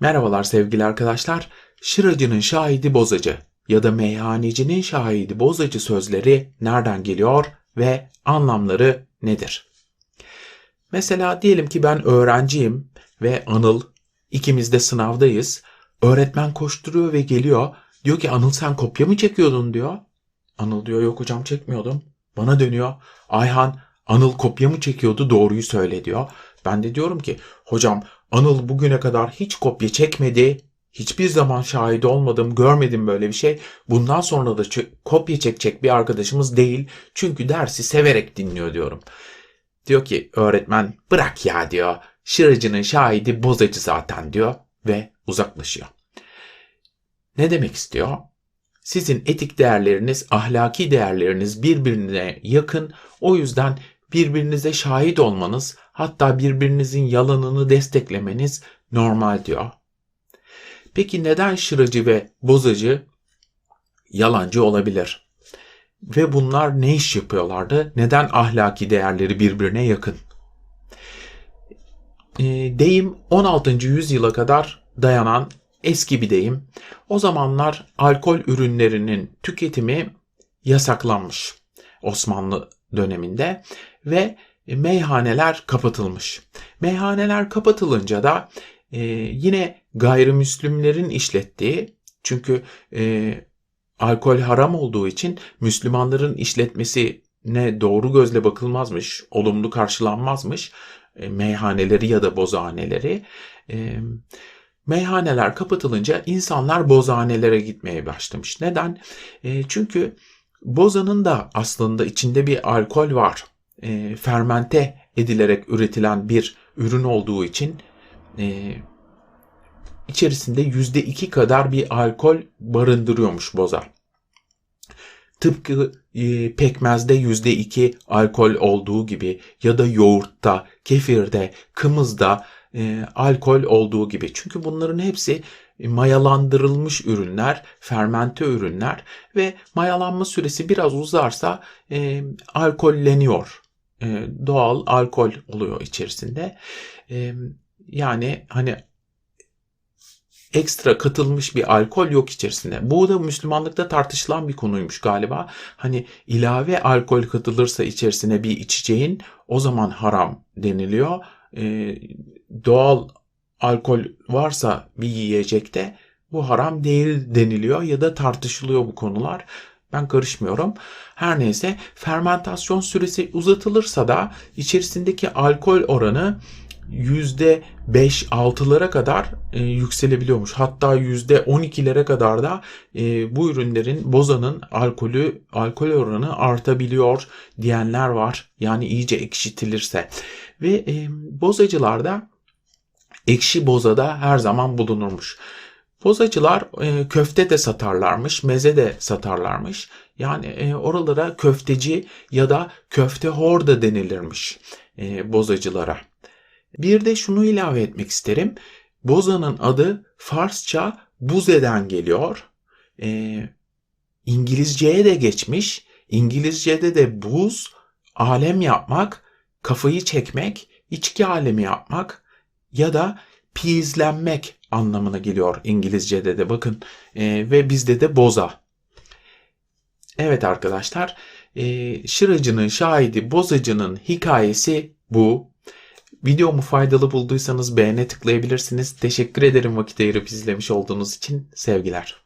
Merhabalar sevgili arkadaşlar. Şıracının şahidi bozacı ya da meyhanecinin şahidi bozacı sözleri nereden geliyor ve anlamları nedir? Mesela diyelim ki ben öğrenciyim ve Anıl ikimiz de sınavdayız. Öğretmen koşturuyor ve geliyor. Diyor ki Anıl sen kopya mı çekiyordun diyor. Anıl diyor yok hocam çekmiyordum. Bana dönüyor. Ayhan Anıl kopya mı çekiyordu doğruyu söyle diyor. Ben de diyorum ki hocam Anıl bugüne kadar hiç kopya çekmedi. Hiçbir zaman şahit olmadım, görmedim böyle bir şey. Bundan sonra da kopya çekecek bir arkadaşımız değil. Çünkü dersi severek dinliyor diyorum. Diyor ki öğretmen bırak ya diyor. Şıracının şahidi bozacı zaten diyor ve uzaklaşıyor. Ne demek istiyor? Sizin etik değerleriniz, ahlaki değerleriniz birbirine yakın. O yüzden birbirinize şahit olmanız, hatta birbirinizin yalanını desteklemeniz normal diyor. Peki neden şıracı ve bozacı yalancı olabilir? Ve bunlar ne iş yapıyorlardı? Neden ahlaki değerleri birbirine yakın? E, deyim 16. yüzyıla kadar dayanan eski bir deyim. O zamanlar alkol ürünlerinin tüketimi yasaklanmış Osmanlı döneminde ve meyhaneler kapatılmış. Meyhaneler kapatılınca da e, yine gayrimüslimlerin işlettiği çünkü e, alkol haram olduğu için Müslümanların işletmesine doğru gözle bakılmazmış, olumlu karşılanmazmış e, meyhaneleri ya da bozhaneleri. E, meyhaneler kapatılınca insanlar bozhanelere gitmeye başlamış. Neden? E, çünkü bozanın da aslında içinde bir alkol var. E, fermente edilerek üretilen bir ürün olduğu için e, içerisinde yüzde iki kadar bir alkol barındırıyormuş boza. Tıpkı e, pekmezde yüzde iki alkol olduğu gibi ya da yoğurtta, kefirde, kımızda e, alkol olduğu gibi. Çünkü bunların hepsi mayalandırılmış ürünler, fermente ürünler ve mayalanma süresi biraz uzarsa e, alkolleniyor. E, doğal alkol oluyor içerisinde. E, yani hani ekstra katılmış bir alkol yok içerisinde. Bu da Müslümanlıkta tartışılan bir konuymuş galiba. Hani ilave alkol katılırsa içerisine bir içeceğin o zaman haram deniliyor. Ee, doğal alkol varsa bir yiyecekte bu haram değil deniliyor ya da tartışılıyor bu konular. Ben karışmıyorum. Her neyse fermentasyon süresi uzatılırsa da içerisindeki alkol oranı %5-6'lara kadar e, yükselebiliyormuş. Hatta %12'lere kadar da e, bu ürünlerin bozanın alkolü alkol oranı artabiliyor diyenler var. Yani iyice ekşitilirse. Ve e, bozacılarda ekşi bozada her zaman bulunurmuş. Bozacılar e, köfte de satarlarmış, meze de satarlarmış. Yani e, oralara köfteci ya da köfte hor da denilirmiş e, bozacılara. Bir de şunu ilave etmek isterim. Boza'nın adı Farsça buze'den geliyor. E, İngilizceye de geçmiş. İngilizce'de de buz, alem yapmak, kafayı çekmek, içki alemi yapmak ya da pizlenmek anlamına geliyor İngilizce'de de bakın e, ve bizde de boza. Evet arkadaşlar e, şıracının şahidi bozacının hikayesi bu. Videomu faydalı bulduysanız beğene tıklayabilirsiniz. Teşekkür ederim vakit ayırıp izlemiş olduğunuz için. Sevgiler.